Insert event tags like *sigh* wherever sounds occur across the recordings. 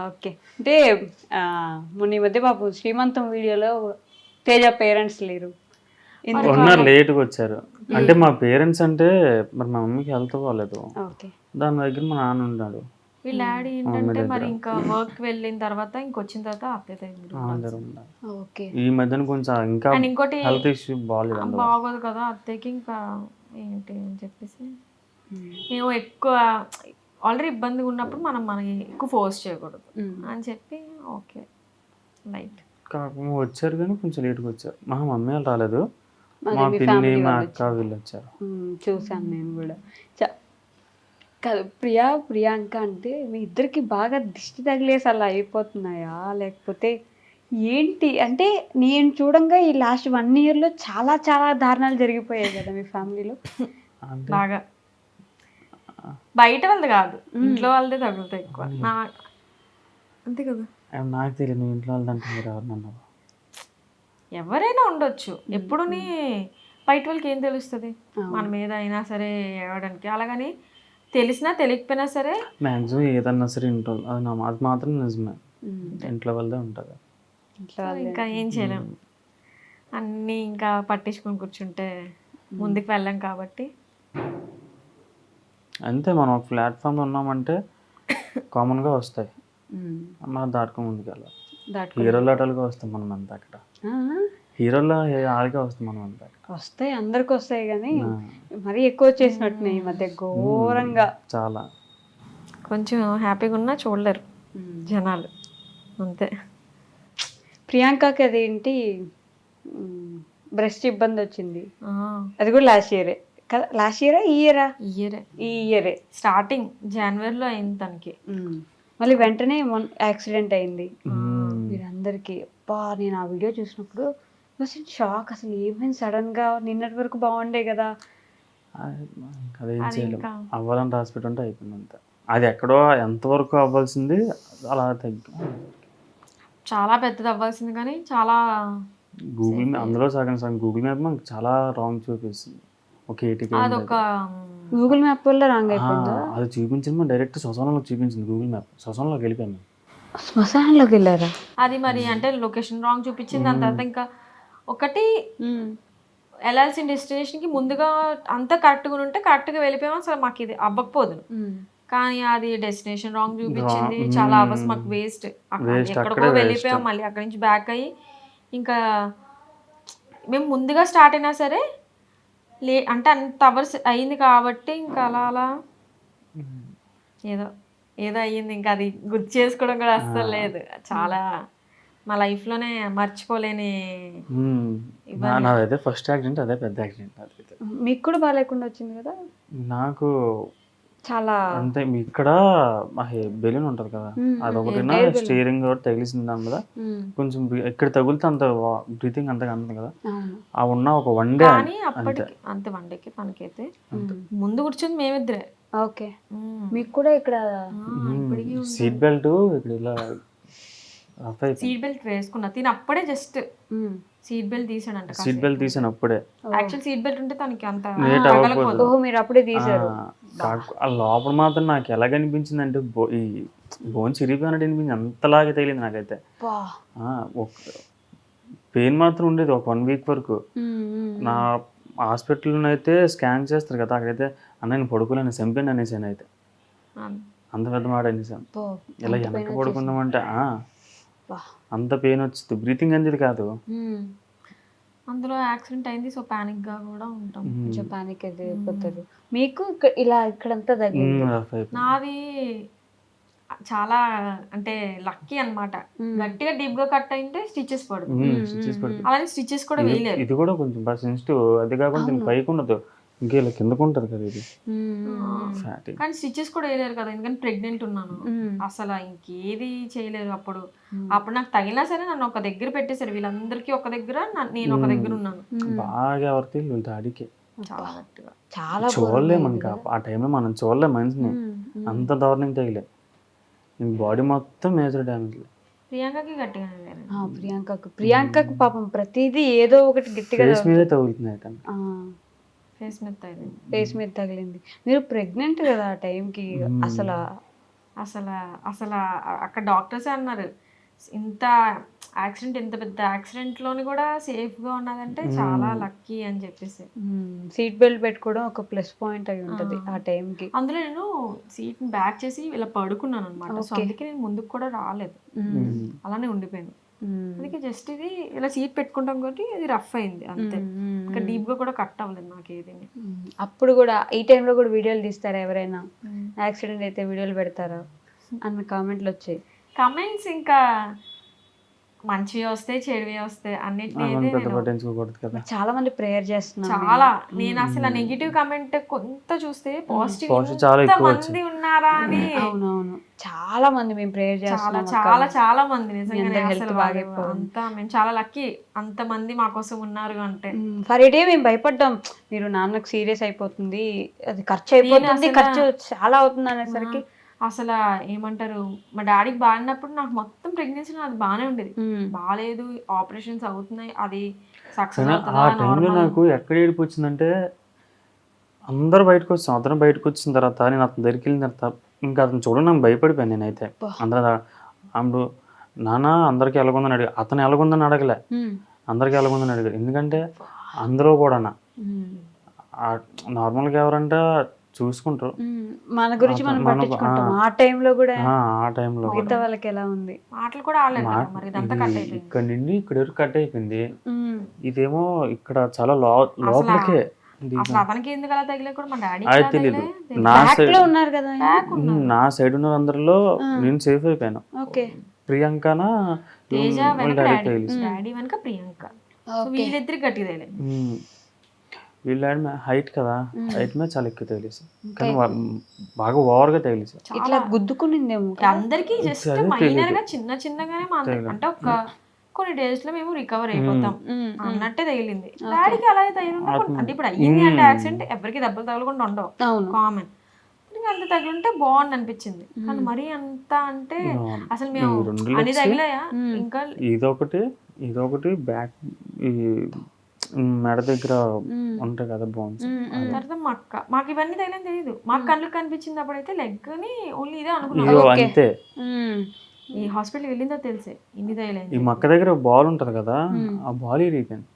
Okay. అంటే మొన్న ఈ మధ్య బాబు శ్రీమంతం వీడియోలో తేజ పేరెంట్స్ లేరు. ఉన్నారు లేట్గా వచ్చారు. అంటే మా పేరెంట్స్ అంటే మరి మా మమ్మీకి హెల్త్ బాగాలేదు ఓకే. దాని దగ్గర మా నాన్న ఉన్నాడు. వీళ్ళ డాడీ ఏంటంటే మరి ఇంకా వర్క్ వెళ్ళిన తర్వాత ఇంకొచ్చిన తర్వాత అత్తయ్య దగ్గర ఓకే. ఈ మధ్యన కొంచెం ఇంకా ఇంకోటి హెల్త్ ఇష్యూ బాగాలేదు బాగోదు కదా అత్తయ్యకి ఇంకా ఏంటి అని చెప్పేసి. మేము. ఎక్కువ ఆల్రెడీ ఇబ్బందిగా ఉన్నప్పుడు మనం మనకి ఎక్కువ ఫోర్స్ చేయకూడదు. అని చెప్పి ఓకే. లైట్ కాకపోతే వచ్చారు కానీ కొంచెం లేట్గా వచ్చారు మా మమ్మీ వాళ్ళు రాలేదు. మా పిన్ని మా అక్క వీళ్ళు వచ్చారు. చూసాను నేను కూడా. చ- కాదు ప్రియా ప్రియాంక అంటే మీ ఇద్దరికి బాగా దిష్టి తగిలేసి అలా అయిపోతున్నాయా? లేకపోతే ఏంటి? అంటే నేను చూడంగా ఈ లాస్ట్ వన్ ఇయర్లో చాలా చాలా దారుణాలు జరిగిపోయాయి కదా మీ ఫ్యామిలీలో బాగా. బయట వాళ్ళది కాదు. ఇంట్లో వాళ్ళదే తగులుతాయి ఎక్కువ. నా అంతే కదా. నాకు తెలియదు నువ్వు ఇంట్లో మీరు ఎవరినన్నావు ఎవరైనా ఉండొచ్చు. ఎప్పుడుని బయట వాళ్ళకి ఏం తెలుస్తుంది? మన మీద అయినా సరే ఏడవడానికి. అలాగని తెలిసినా తెలియకపోయినా సరే మ్యాక్సిమం ఏదన్నా సరే ఇంట్లో అది నా అది మాత్రం నిజమే. ఇంట్లో వాళ్ళదే ఉంటుంది. ఇట్లా ఇంకా ఏం చేయలేం. అన్నీ ఇంకా పట్టించుకొని కూర్చుంటే ముందుకు వెళ్ళాం కాబట్టి అంతే మనం ఒక ప్లాట్ఫామ్లో ఉన్నామంటే కామన్గా వస్తాయి. మనం దాటుకొని ముందుకు వెళ్ళాలి దాట్ హీరోలు అటలుగా వస్తాం మనం అంతా అక్కడ. హీరోలో ఆడిగా వస్తాం మనం అంతా వస్తాయి అందరికి వస్తాయి కానీ మరీ ఎక్కువ వచ్చేసినట్టున్నాయి ఈ మధ్య ఘోరంగా. చాలా. కొంచెం హ్యాపీగా ఉన్నా చూడలేరు జనాలు. అంతే. ప్రియాంకకి అదేంటి? బ్రెస్ట్ ఇబ్బంది వచ్చింది. ఆ, అది కూడా లాస్ట్ ఇయరే కదా లాస్ట్ ఇయరా ఈ ఇయరా ఈ ఇయరే ఈ ఇయరే స్టార్టింగ్ జనవరిలో అయింది తనకి. మళ్ళీ వెంటనే యాక్సిడెంట్ అయింది. మ్మ్. మీరందరికీ అబ్బా నేను ఆ వీడియో చూసినప్పుడు షాక్ అసలు ఏమైంది సడన్గా నిన్నటి వరకు బాగుండే కదా. అది చేయలేం. అవ్వాలని రాసి పెట్టుంటే అయిపోయింది అంతే. అది ఎక్కడో ఎంతవరకు అవ్వాల్సింది అలా తగ్గి చాలా పెద్దది అవ్వాల్సింది కానీ చాలా గూగుల్ మ్యాప్ అందులో సగం సగం గూగుల్ మ్యాప్ మనకు చాలా రాంగ్ చూపిస్తుంది. ఒక ఏటికి అదొక గూగుల్ మ్యాప్ వల్ల రాంగ్ అయిపోయిందా? అది చూపించింది మనం డైరెక్ట్ శ్మశానంలో చూపించింది గూగుల్ మ్యాప్ శ్మశానంలోకి వెళ్ళిపోయాము శ్మశానంలోకి వెళ్ళారా? అది మరి అంటే లొకేషన్ రాంగ్ చూపించింది దాని తర్వాత ఇంకా ఒకటి వెళ్ళాల్సిన డెస్టినేషన్కి ముందుగా అంతా కరెక్ట్గా ఉంటే కరెక్ట్గా వెళ్ళిపోయాం. అసలు మాకు ఇది అవ్వకపోదు. కానీ అది డెస్టినేషన్ రాంగ్ చూపించింది. చాలా అవర్స్ మాకు వేస్ట్ ఎక్కడికో వెళ్ళిపోయాం. మళ్ళీ అక్కడి నుంచి బ్యాక్ అయ్యి. ఇంకా మేము ముందుగా స్టార్ట్ అయినా సరే లే అంటే అంత అవర్స్ అయింది కాబట్టి ఇంకా అలా అలా ఏదో ఏదో అయ్యింది. ఇంకా అది గుర్తు చేసుకోవడం కూడా అస్సలు లేదు. చాలా మా లైఫ్లోనే మర్చిపోలేని నాదైతే ఫస్ట్ యాక్సిడెంట్ అదే పెద్ద యాక్సిడెంట్ మీకు కూడా బాగాలేకుండా వచ్చింది కదా? నాకు చాలా అంతే మీ ఇక్కడ బెలూన్ ఉంటది కదా అదొకటి స్టీరింగ్ తగిలిసింది దాని మీద. కొంచెం ఎక్కడ తగిలితే అంత బ్రీతింగ్ అంతగా అందదు కదా. ఆ ఉన్న ఒక వన్ డే అప్పటికి అంతే వండేకి పనికైతే ముందు కూర్చొని మేమిద్దరే. ఓకే. మీకు కూడా ఇక్కడ సీట్ బెల్ట్ ఇక్కడ ఇలా సీట్ బెల్ట్ వేసుకున్నా. తిని అప్పుడే జస్ట్. సీట్ బెల్ట్ తీసాడంట సీట్ బెల్ట్ తీసాను అప్పుడే. యాక్చువల్ సీట్ బెల్ట్ ఉంటే తనకి అంత మీరు అప్పుడే తీసారు ఆ, లోపల మాత్రం నాకు ఎలాగ అనిపించింది అంటే ఈ బోన్ చిరిగిపోయినట్టు అనిపించింది. అంతలాగే తగిలింది నాకైతే. పెయిన్ మాత్రం ఉండేది ఒక వన్ వీక్ వరకు. నా హాస్పిటల్లో అయితే స్కాన్ చేస్తారు కదా అక్కడైతే అన్న నేను పడుకోలేను చంపాను అనేసాను అయితే. అంత పెద్ద మాట అనేసాను. ఇలా వెనక్కి పడుకుందామంటే. అంత పెయిన్ వచ్చింది. బ్రీతింగ్ అనేది కాదు. అందులో యాక్సిడెంట్ అయింది సో పానిక్గా కూడా ఉంటాం. కొంచెం పానిక్ అయితే అయిపోతారు మీకు ఇక్కడ- ఇలా ఇక్కడంతా తగ్గింది. నాది చాలా అంటే లక్కీ అన్నమాట. గట్టిగా డీప్గా కట్ అయింటే స్టిచెస్ పడిపోయి. అలానే స్టిచెస్ కూడా వేయలేరు. ఇది కూడా కొంచెం సెన్సిటివ్ అది కాకుండా పైకి ఉండదు ఇంకా ఇలా కిందకు ఉంటుంది కదా ఇది. ఫ్యాటీ కానీ స్టిచెస్ కూడా వేయలేరు కదా ఎందుకంటే ప్రెగ్నెంట్ ఉన్నాను. అసలు ఇంకేది చేయలేరు అప్పుడు. అప్పుడు నాకు తగిలినా సరే నన్ను ఒక దగ్గర పెట్టేశారు వీళ్ళందరికీ ఒక దగ్గర నేను ఒక దగ్గర ఉన్నాను. బాగా ఎవరితే వీళ్ళు దాడికి చాలా గట్టిగా చాలా చూడలేము ఇంకా ఆ టైంలో మనం చూడలేం మనిషిని. అంత దారుణంగా తగిలే. బాడీ మొత్తం మేజర్ డ్యామేజ్ ప్రియాంకకి ఆ, ప్రియాంకకు. ప్రియాంకకు పాపం ప్రతిదీ ఏదో ఒకటి గట్టిగా మీదే ఫేస్ మీద తగిలింది. ఫేస్ మీద తగిలింది. మీరు ప్రెగ్నెంట్ కదా ఆ టైంకి అసలు అసలు అసలు అక్కడ డాక్టర్స్ అన్నారు. ఇంత యాక్సిడెంట్ ఇంత పెద్ద యాక్సిడెంట్లోని కూడా సేఫ్గా ఉన్నదంటే చాలా లక్కీ అని చెప్పేసి. సీట్ బెల్ట్ పెట్టుకోవడం ఒక ప్లస్ పాయింట్ అయి ఉంటది ఆ. టైంకి. అందులో నేను సీట్ బ్యాక్ చేసి ఇలా పడుకున్నాను అనమాట సో అందుకే నేను ముందుకు కూడా రాలేదు. అలానే ఉండిపోయాను అందుకే జస్ట్ ఇది ఇలా సీట్ పెట్టుకుంటాం కాబట్టి ఇది రఫ్ అయింది అంతే. ఇంకా డీప్గా కూడా కట్ అవ్వలేదు నాకు ఏది అప్పుడు కూడా ఈ టైంలో కూడా వీడియోలు తీస్తారా ఎవరైనా? యాక్సిడెంట్ అయితే వీడియోలు పెడతారా? అన్న కామెంట్లు వచ్చాయి. కమెంట్స్ ఇంకా మంచివి వస్తాయి చెడువి వస్తాయి అన్నిటిని చాలా మంది ప్రేయర్ చేస్తున్నారు. చాలా. నేను అసలు నెగిటివ్ కమెంట్ కొంత చూస్తే పాజిటివ్ Positive చాలా ఎక్కువ మంది ఉన్నారా అని అవునవును. చాలా మంది మేము ప్రేయర్ చాలా చేస్తున్నాం చాలా చాలా మంది అసలు బాగా. అంతా మేము చాలా లక్కీ. అంత మంది మా కోసం ఉన్నారు అంటే. ఫర్ డే మేము భయపడ్డాం. మీరు నాన్నకు సీరియస్ అయిపోతుంది. అది ఖర్చు అయిపోతుంది. ఖర్చు చాలా అవుతుంది అనేసరికి అసలు ఏమంటారు మా డాడీకి బాగున్నప్పుడు నాకు మొత్తం ప్రెగ్నెన్సీ అది బాగానే ఉండేది. బాగాలేదు ఆపరేషన్స్ అవుతున్నాయి అది సక్సెస్ కానీ ఆ టైంలో నాకు ఎక్కడ ఏడుపు వచ్చిందంటే అందరూ బయటకు వచ్చాం అతను బయటకు వచ్చిన తర్వాత నేను అతని దగ్గరికి వెళ్ళిన తర్వాత ఇంకా అతను చూడ నాకు భయపడిపోయాను నేనైతే. అందరూ అప్పుడు నాన్న అందరికి ఎలాగుందని అడిగా అతను ఎలాగుందని అడగలే. అందరికి ఎలాగుందని అడిగారు. ఎందుకంటే అందరూ కూడా నార్మల్గా ఎవరంటే చూసుకుంటారు. మన గురించి మనం పట్టించుకుంటాం. ఆ టైంలో కూడా ఆ, ఆ టైంలో మిగతా వాళ్ళకి ఎలా ఉంది? మాటలు కూడా ఆడలేదు మరి ఇదంతా కట్ అయిపోయింది. ఇక్కడ నుండి ఇక్కడ వరకు కట్ అయిపోయింది. ఇదేమో ఇక్కడ చాలా లో లోపలికే నా సైడ్లో ఉన్నారు కదా నా సైడ్ ఉన్న అందరిలో నేను సేఫ్ అయిపోయాను. ఓకే. ప్రియాంకనా? తేజ వాళ్ళ వెనక డాడీ వెనక ప్రియాంక. వీళ్ళిద్దరికి ఉమ్. వీళ్ళ హైట్ కదా హైట్ మీద చాలా ఎక్కువ తగిలేసి కానీ బాగా ఓవర్గా తగిలేసి ఇట్లా గుద్దుకునిందేమో అందరికి జస్ట్ మైనర్గా చిన్న చిన్నగానే మా అంటే ఒక కొన్ని డేస్లో మేము రికవర్ అయిపోతాం. అన్నట్టే తగిలింది. డాడీకి అలా తగిలి అంటే ఇప్పుడు అయ్యింది అంటే యాక్సిడెంట్ ఎవరికి దెబ్బలు తగలకుండా ఉండవు. కామన్ అంత తగిలింటే బాగుంది అనిపించింది. కానీ మరీ అంత అంటే అసలు మేము అన్ని తగిలాయా? ఇంకా ఇదొకటి ఇదొకటి బ్యాక్ ఈ మెడ దగ్గర ఉంటాయి కదా బోన్స్ తర్వాత మా. అక్క మాకు ఇవన్నీ తగిలని తెలియదు మాకు కళ్ళకి కనిపించింది అప్పుడైతే లెగ్ని ఓన్లీ ఇదే అనుకున్నాం. ఇదో అంతే. ఈ హాస్పిటల్ వెళ్ళిందో తెలిసే. ఇన్ని ఈ తగిలేదు మక్క దగ్గర బాల్ ఉంటది కదా ఆ బాల్ ఇరిగిపోయింది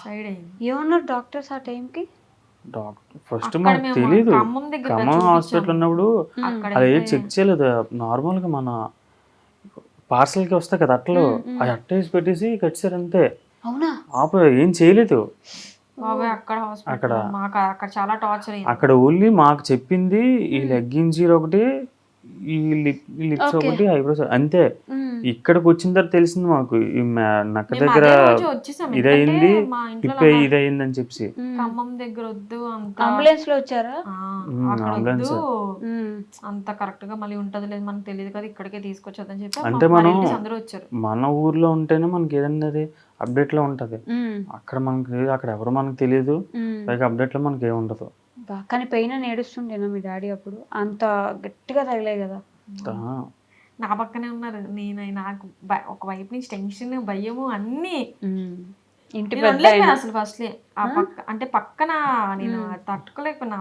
సైడ్ అయింది. ఏమన్నారు డాక్టర్స్ ఆ టైంకి డాక్టర్ ఫస్ట్ మేము తెలీదు. ఖమ్మం హాస్పిటల్ ఉన్నప్పుడు అక్కడ అది చెక్ చేయలేదు. నార్మల్గా మన పార్సల్కి వస్తాయి కదా అట్టలు అది అట్ట వేసి పెట్టేసి కట్టారు అంతే. అవునా? ఆప ఏం చేయలేదు. అక్కడ హాస్పిటల్ మాకు అక్కడ చాలా టార్చర్ అక్కడ ఓన్లీ మాకు చెప్పింది ఈ లెగ్గిన్ జీరో ఒకటి ఈ లిప్ లిప్స్ ఒకటి ఐబ్రోస్ అంతే. ఇక్కడికి వచ్చిన తర్వాత తెలిసింది మాకు నక్క దగ్గర ఇంట్లో పిప్పే ఇదయింది అని చెప్పి ఖమ్మం దగ్గర వద్దు అంత అంబులెన్స్లో వచ్చారా? ఆ, అక్కడ వద్దు. ఉమ్, అంత కరెక్ట్గా మళ్ళీ ఉంటది లేదు మనకు తెలియదు కదా ఇక్కడికే తీసుకొచ్చొద్దని చెప్పి అంటే మనం- relatives అందరూ వచ్చారు. మన ఊర్లో ఉంటేనే మనకి ఏదన్నా update లో ఉంటది అక్కడ మనకి అక్కడ ఎవరు మనకు తెలియదు. పైగా update లో మనకి ఏమి ఉండదు. బా, కానీ పెయిన్ అని ఏడుస్తుండేనా మీ డాడీ అప్పుడు? అంత గట్టిగా తగిలే కదా. నా పక్కనే ఉన్నారు. నేను నాకు ఒక వైపు నుంచి టెన్షన్ భయము అన్ని. ఇంటి అసలు ఫస్ట్ ఆ పక్క అంటే పక్కన నేను తట్టుకోలేకపోయినా.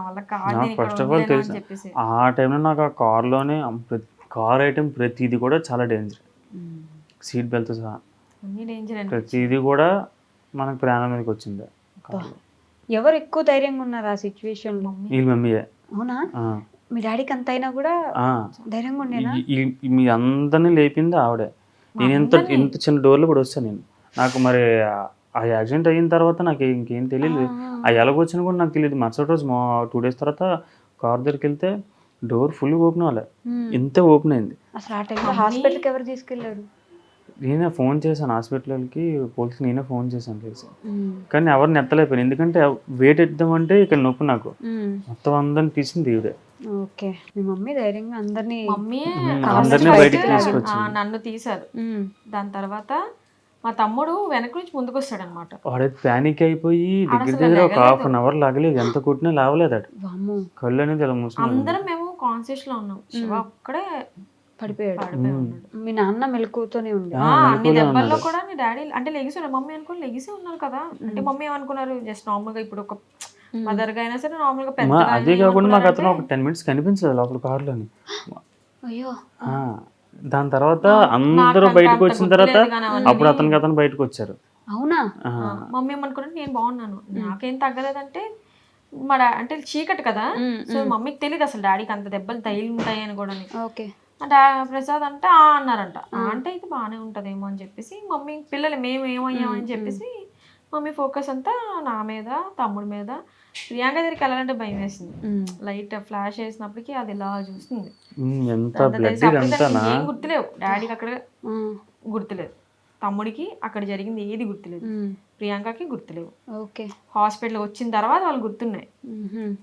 ఇక్కడ first of all ఉండలేను తెలుసు. ఆ టైంలో నాకు ఆ కార్లోనే కార్ ఐటమ్ ప్రతిది కూడా చాలా డేంజర్ సీట్ బెల్ట్ సహా. ప్రతిది కూడా మనకు ప్రాణం మీదకి వచ్చింది. ఎవరు ఎక్కువ ధైర్యంగా ఉన్నారు ఆ సిచ్యువేషన్లో? వీళ్ళ మమ్మీయే అవునా? మీ డాడీకి అంత అయినా కూడా. ధైర్యంగా ఉండేనా? ఈ- ఈ- ఈ- మీ అందరినీ లేపింది ఆవిడే. నేను ఎంత ఇంత చిన్న డోర్లో కూడా వస్తాను నేను. నాకు మరి ఆ- యాక్సిడెంట్ అయిన తర్వాత నాకు ఇంకేం తెలియదు ఆ ఎలాగొచ్చినా కూడా నాకు తెలియదు మరుసటి రోజు మా టూ డేస్ తర్వాత కార్ దగ్గరికి వెళ్తే డోర్ ఫుల్ ఓపెన్ అవ్వలే. ఇంతే ఓపెన్ అయింది. అసలు ఆ టైంలో హాస్పిటల్కి ఎవరు తీసుకెళ్ళారు? నేనే ఫోన్ చేశాను హాస్పిటల్కి పోలీసుకి నేనే ఫోన్ చేశాను చేసి ఉమ్, కానీ ఎవరిని ఎత్తలేకపోయాను ఎందుకంటే వెయిట్ ఎద్దామంటే ఇక్కడ నొప్పి నాకు. మొత్తం అందరిని తీసింది ఈవిడే. ఓకే. మీ మమ్మీ ధైర్యంగా అందరినీ మమ్మీ అందరినీ బయటికి ఆ, తీసుకొచ్చింది. నన్ను తీశారు. దాని తర్వాత మా తమ్ముడు వెనక నుంచి ముందుకు వస్తాడు అనమాట వాడైతే ప్యానిక్ అయిపోయి దగ్గర దగ్గర ఒక హాఫ్ అన్ అవర్ లాగలేదు. ఎంత కొట్టినా లావలేదు కళ్ళు అనేది అందరం మేము కాన్షియస్లో ఉన్నాం. శివ ఒక్కడే పడిపోయాడు. పడిపోయి ఉన్నాడు. మీ నాన్న మెలకుతోనే ఉండే. ఆ, అన్ని దెబ్బల్లో కూడా మీ డాడీ అంటే లెగిసి మమ్మీ అనుకుని లెగిసి ఉన్నారు కదా. అంటే మమ్మీ ఏమనుకున్నారు? జస్ట్ నార్మల్గా ఇప్పుడు ఒక మదర్గా అయినా సరే నార్మల్గా పెద్ద అదే కాకుండా మాకు అతను ఒక టెన్ మినిట్స్ కనిపించలేదు లోపల కార్లోని. అయ్యో. ఆ, దాని తర్వాత అందరూ బయటకు వచ్చిన తర్వాత. అప్పుడు అతనికి అతను బయటకు వచ్చారు. అవునా? మమ్మీ ఏమనుకుంటే నేను బాగున్నాను. నాకేం తగ్గలేదంటే మా డా అంటే చీకటి కదా. సో మమ్మీకి తెలియదు అసలు డాడీకి అంత దెబ్బలు తగిలి ఉంటాయి అని కూడా. ఓకే. డా ప్రసాద్ అంటే ఆ అన్నారంట. ఆ అంటే అయితే బాగానే ఉంటదేమో అని చెప్పేసి మమ్మీ పిల్లలు మేము ఏమయ్యామని చెప్పేసి మమ్మీ ఫోకస్ అంతా నా మీద తమ్ముడి మీద. ప్రియాంక దగ్గరికి వెళ్ళాలంటే భయం వేసింది. లైట్ ఫ్లాష్ వేసినప్పటికీ అది ఇలా చూస్తుంది. ఏం గుర్తులేవు. డాడీకి అక్కడ గుర్తులేదు. తమ్ముడికి అక్కడ జరిగింది ఏది గుర్తులేదు. ప్రియాంకకి గుర్తులేవు. ఓకే. హాస్పిటల్ వచ్చిన తర్వాత వాళ్ళు గుర్తున్నాయి.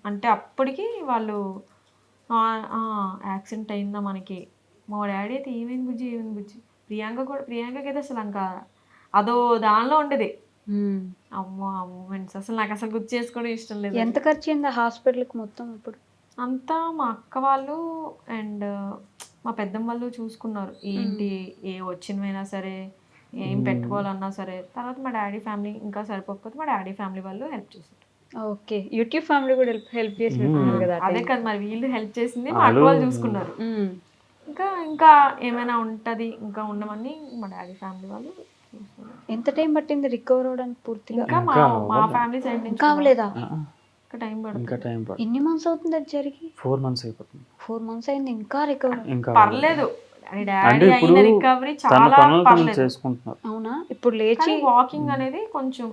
అంటే అప్పటికి వాళ్ళు యాక్సిడెంట్ అయిందా మనకి? మా డాడీ అయితే ఏమైంది బుజ్జి ఏమైంది బుజ్జి? ప్రియాంక కూడా ప్రియాంకకి అయితే అసలు ఇంకా అదో దానిలో ఉండేది. అమ్మో ఆ మూమెంట్స్. అసలు నాకు అసలు గుర్తు చేసుకోవడం ఇష్టం లేదు. ఎంత ఖర్చు అయింది హాస్పిటల్కి మొత్తం ఇప్పుడు? అంతా మా అక్క వాళ్ళు అండ్ మా పెద్దమ్మ వాళ్ళు చూసుకున్నారు. ఏంటి ఏ వచ్చినవైనా సరే ఏం పెట్టుకోవాలన్నా సరే. తర్వాత మా డాడీ ఫ్యామిలీ ఇంకా సరిపోకపోతే మా డాడీ ఫ్యామిలీ వాళ్ళు హెల్ప్ చేశారు. ఓకే. యూట్యూబ్ ఫ్యామిలీ కూడా హెల్ప్ హెల్ప్ చేసినట్టున్నారు కదా అదే కదా మరి వీళ్ళు హెల్ప్ చేసింది మా అక్క వాళ్ళు చూసుకున్నారు. ఉమ్. ఇంకా ఇంకా ఏమైనా ఉంటది ఇంకా ఉండమని మా డాడీ ఫ్యామిలీ వాళ్ళు. ఎంత టైం పట్టింది రికవర్ అవడానికి పూర్తిగా? ఇంకా మా మా ఫ్యామిలీ సైడ్ నుంచి ఇంకా అవ్వలేదా? ఆ, ఇంకా టైం పడుతుంది. ఇంకా టైం పడుతుంది. ఎన్ని మంత్స్ అవుతుంది అది జరిగి? ఫోర్ మంత్స్ అయిపోతుంది. ఫోర్ మంత్స్ అయింది ఇంకా రికవర్ ఇంకా పర్లేదు. డాడీ ఇప్పుడు అయిన రికవరీ చాలా పర్లేదు. చేసుకుంటున్నారు. అవునా? ఇప్పుడు లేచి వాకింగ్ అనేది కొంచెం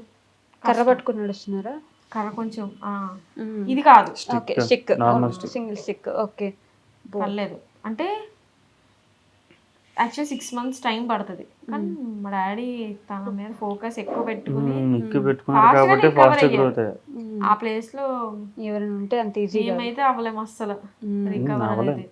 కర్ర పట్టుకుని నడుస్తున్నారా? కర్ర కొంచెం ఆ. ఇది కాదు. Okay stick normal single stick okay. పర్లేదు. అంటే యాక్చువల్ సిక్స్ మంత్స్ టైం పడుతుంది. కానీ మా డాడీ తన మీద ఫోకస్ ఎక్కువ పెట్టుకుని ఎక్కువ పెట్టుకున్నారు Fast గానే కాబట్టి recover ఫాస్ట్ అయ్యారు. గ్రోత్ అయ్యారు ఆ ప్లేస్లో ఎవరైనా ఉంటే అంత ఈజీ మేమైతే అవ్వలేము అస్సలు. రికవర్ అవ్వలేం. అనేది.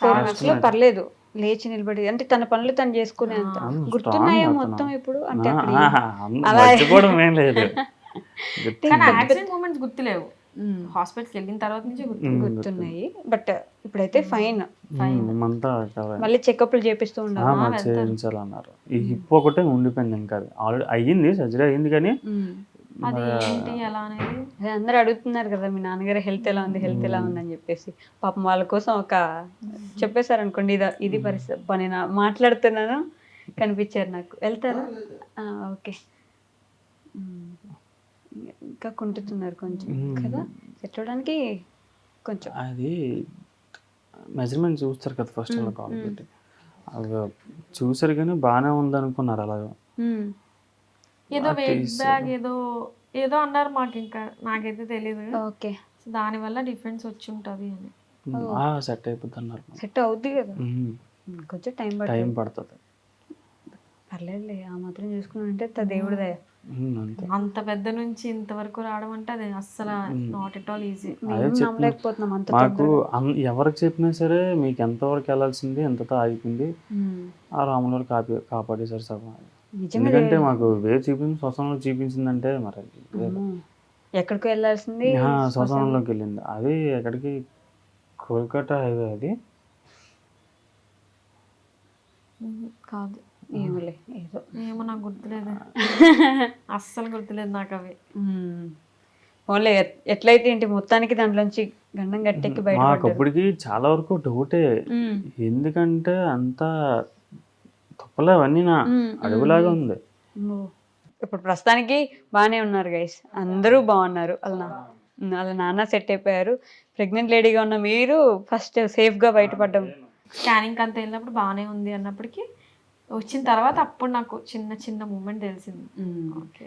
ఫోర్ మంత్స్లో పర్లేదు. లేచి నిలబడి అంటే తన పనులు తను చేసుకునే అంత. గుర్తున్నాయా మొత్తం ఇప్పుడు? అంటే అక్కడ ఏం- మర్చిపోవడం ఏం లేదు. *laughs* కానీ యాక్సిడెంట్ మూమెంట్స్ గుర్తులేవు. ఉమ్. హాస్పిటల్కి వెళ్ళిన తర్వాత నుంచి గుర్తు గుర్తున్నాయి. బట్ ఇప్పుడైతే ఫైన్. అంతా cover. మళ్ళీ చెకప్లు చేపిస్తూ చేయించాలన్నారు. ఈ హిప్ ఒకటే ఉండిపోయింది ఇంకా ఆల్రెడీ అయ్యింది సర్జరీ అయ్యింది కానీ అందరూ అడుగుతున్నారు కదా మీ నాన్నగారి హెల్త్ ఎలా ఉంది? హెల్త్ ఎలా ఉంది అని చెప్పేసి. పాపం వాళ్ళ కోసం ఒక చెప్పేశారు అనుకోండి ఇది ఇది పరిస్థితి. నేను మాట్లాడుతున్నాను. కనిపించారు నాకు. వెళ్తారా? ఆ, ఓకే. ఇంకా కుంటుతున్నారు కొంచెం కదా? సెట్ అవడానికి కొంచెం. అది మెజర్మెంట్ చూస్తారు కదా ఫస్ట్ అలా కాల్ పెట్టి అవి చూసారు కానీ బాగానే ఉంది అనుకున్నారు అలాగా. ఉమ్. ఏదో వెయిట్ బ్యాగ్ ఏదో. ఏదో అన్నారు మాకు ఇంకా నాకైతే తెలియదు ఓకే. సో దానివల్ల డిఫరెన్స్ వచ్చి ఉంటుంది అని. సెట్ అయిపోద్ది అన్నారు. సెట్ అవుద్ది కదా. కొంచెం టైం పడుతుంది. టైం పడుతుంది. పర్లేదులే ఆ మాత్రం చూసుకుని ఉంటే త దేవుడి దయ. అంతే అంత పెద్ద నుంచి ఇంతవరకు రావడం అంటే అది అస్సలు నాట్ ఎట్ ఆల్ ఈజీ మేము నమ్మలేకపోతున్నాం అంత మాకు ఎవరికి చెప్పినా సరే మీకు ఎంతవరకు వెళ్ళాల్సింది ఎంతతో ఆగిపోయింది. ఆ రాములు కాపీ కాపాడేశారు సగం నిజంగా ఎందుకంటే మాకు వేవ్ చూపించి శ్వసనంలో చూపించిందంటే మరి. ఎక్కడికి వెళ్ళాల్సింది ఆ, శ్మశానంలోకి వెళ్ళింది. అది ఎక్కడికి? కోల్కతా హైవే అది. కాదు. ఏమోలే ఏదో. ఏమో నాకు గుర్తులేదు. అస్సలు గుర్తులేదు నాకు అవి. ఓన్లే ఎట్లయితే ఏంటి మొత్తానికి దాంట్లోంచి గండం గట్టెక్కి మాకు బయటపడ్డారు అప్పటికి చాలా వరకు డౌటే. ఎందుకంటే అంత తప్పలే అవన్నీ నా అడుగులాగా ఉంది. ఇప్పుడు ప్రస్తుతానికి బాగానే ఉన్నారు గైస్ అందరూ బాగున్నారు. వాళ్ళ నా- వాళ్ళ నాన్న సెట్ అయిపోయారు. ప్రెగ్నెంట్ లేడీగా ఉన్న మీరు ఫస్ట్ సేఫ్గా బయటపడ్డం స్కానింగ్ అంతా వెళ్ళినప్పుడు బాగానే ఉంది అన్నప్పటికీ వచ్చిన తర్వాత అప్పుడు నాకు చిన్న చిన్న మూమెంట్ తెలిసింది. ఓకే.